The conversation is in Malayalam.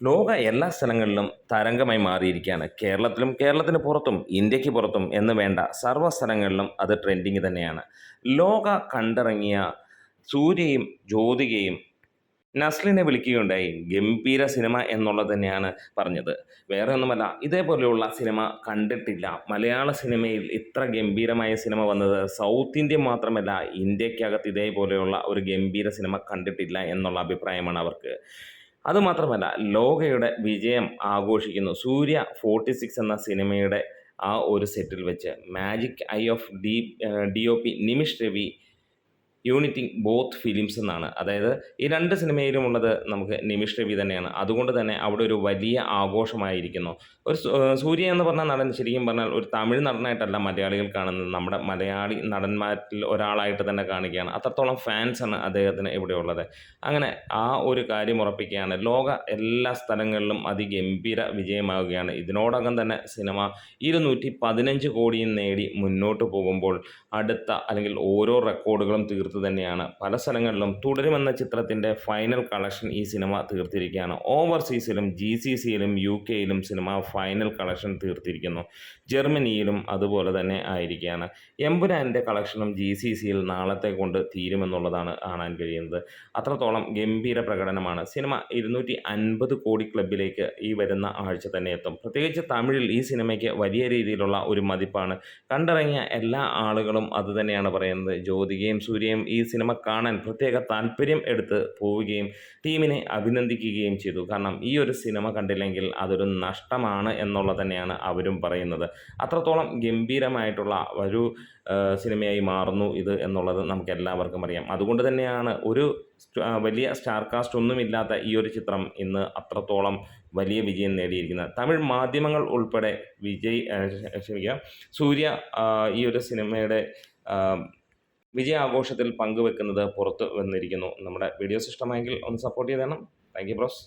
ലോക എല്ലാ സ്ഥലങ്ങളിലും തരംഗമായി മാറിയിരിക്കുകയാണ്. കേരളത്തിലും കേരളത്തിന് പുറത്തും ഇന്ത്യയ്ക്ക് പുറത്തും എന്ന് വേണ്ട സർവ സ്ഥലങ്ങളിലും അത് ട്രെൻഡിങ് തന്നെയാണ്. ലോക കണ്ടിറങ്ങിയ സൂര്യയും ജ്യോതികയും നസ്ലിനെ വിളിക്കുകയുണ്ടായി. ഗംഭീര സിനിമ എന്നുള്ളത് തന്നെയാണ് പറഞ്ഞത്. വേറെ ഒന്നുമല്ല ഇതേപോലെയുള്ള സിനിമ കണ്ടിട്ടില്ല. മലയാള സിനിമയിൽ ഇത്ര ഗംഭീരമായ സിനിമ വന്നത് സൗത്ത് ഇന്ത്യ മാത്രമല്ല ഇന്ത്യക്കകത്ത് ഇതേപോലെയുള്ള ഒരു ഗംഭീര സിനിമ കണ്ടിട്ടില്ല എന്നുള്ള അഭിപ്രായമാണ് അവർക്ക്. അതുമാത്രമല്ല ലോകയുടെ വിജയം ആഘോഷിക്കുന്നു. സൂര്യ ഫോർട്ടി സിക്സ് എന്ന സിനിമയുടെ ആ ഒരു സെറ്റിൽ വെച്ച് magic eye of D D O P Nimish Ravi uniting both films എന്നാണ്. അതായത് ഈ രണ്ട് സിനിമയിലുമുള്ളത് നമുക്ക് നിമിഷ് രവി തന്നെയാണ്. അതുകൊണ്ട് തന്നെ അവിടെ ഒരു വലിയ ആഘോഷമായിരിക്കുന്നു. ഒരു സൂര്യ എന്ന് പറഞ്ഞ നടൻ ശരിക്കും പറഞ്ഞാൽ ഒരു തമിഴ് നടനായിട്ടല്ല മലയാളികൾ കാണുന്നത്. നമ്മുടെ മലയാളി നടന്മാരിൽ ഒരാളായിട്ട് തന്നെ കാണുകയാണ് അത്രത്തോളം ഫാൻസാണ് അദ്ദേഹത്തിന് ഇവിടെയുള്ളത് അങ്ങനെ ആ ഒരു കാര്യം ഉറപ്പിക്കുകയാണ്. ലോക എല്ലാ സ്ഥലങ്ങളിലും അതിഗംഭീര വിജയമാവുകയാണ് ഇതിനോടകം തന്നെ സിനിമ ഇരുന്നൂറ്റി പതിനഞ്ച് കോടിയും നേടി മുന്നോട്ട് പോകുമ്പോൾ അടുത്ത അല്ലെങ്കിൽ ഓരോ റെക്കോർഡുകളും തീർത്തു തന്നെയാണ്. പല സ്ഥലങ്ങളിലും തുടരുമെന്ന ചിത്രത്തിന്റെ ഫൈനൽ കളക്ഷൻ ഈ സിനിമ തീർത്തിരിക്കുകയാണ്. ഓവർസീസിലും ജി സി സിയിലും യു കെയിലും സിനിമ ഫൈനൽ കളക്ഷൻ തീർത്തിരിക്കുന്നു. ജർമ്മനിയിലും അതുപോലെ തന്നെ ആയിരിക്കുകയാണ്. എമ്പുരാന്റെ കളക്ഷനും ജി സി സിയിൽ നാളത്തെ കൊണ്ട് തീരുമെന്നുള്ളതാണ് കാണാൻ കഴിയുന്നത്. അത്രത്തോളം ഗംഭീര പ്രകടനമാണ്. സിനിമ ഇരുന്നൂറ്റി അൻപത് കോടി ക്ലബിലേക്ക് ഈ വരുന്ന ആഴ്ച തന്നെ എത്തും. പ്രത്യേകിച്ച് തമിഴിൽ ഈ സിനിമയ്ക്ക് വലിയ രീതിയിലുള്ള ഒരു മതിപ്പാണ്. കണ്ടിറങ്ങിയ എല്ലാ ആളുകളും അതുതന്നെയാണ് പറയുന്നത്. ജ്യോതികയും സൂര്യയും ഈ സിനിമ കാണാൻ പ്രത്യേക താല്പര്യം എടുത്ത് പോവുകയും ടീമിനെ അഭിനന്ദിക്കുകയും ചെയ്തു. കാരണം ഈ ഒരു സിനിമ കണ്ടില്ലെങ്കിൽ അതൊരു നഷ്ടമാണ് എന്നുള്ളത് തന്നെയാണ് അവരും പറയുന്നത്. അത്രത്തോളം ഗംഭീരമായിട്ടുള്ള ഒരു സിനിമയായി മാറുന്നു ഇത് എന്നുള്ളത് നമുക്ക് എല്ലാവർക്കും അറിയാം. അതുകൊണ്ട് തന്നെയാണ് ഒരു വലിയ സ്റ്റാർ കാസ്റ്റ് ഒന്നുമില്ലാത്ത ഈ ഒരു ചിത്രം ഇന്ന് അത്രത്തോളം വലിയ വിജയം നേടിയിരിക്കുന്നത്. തമിഴ് മാധ്യമങ്ങൾ ഉൾപ്പെടെ വിജയ് ക്ഷമിക്കുക സൂര്യ ഈ ഒരു സിനിമയുടെ വിജയാഘോഷത്തിൽ പങ്കുവെക്കുന്നത് പുറത്ത് വന്നിരിക്കുന്നു. നമ്മുടെ വീഡിയോസ് ഇഷ്ടമായെങ്കിൽ ഒന്ന് സപ്പോർട്ട് ചെയ്തേണം. Thank you bros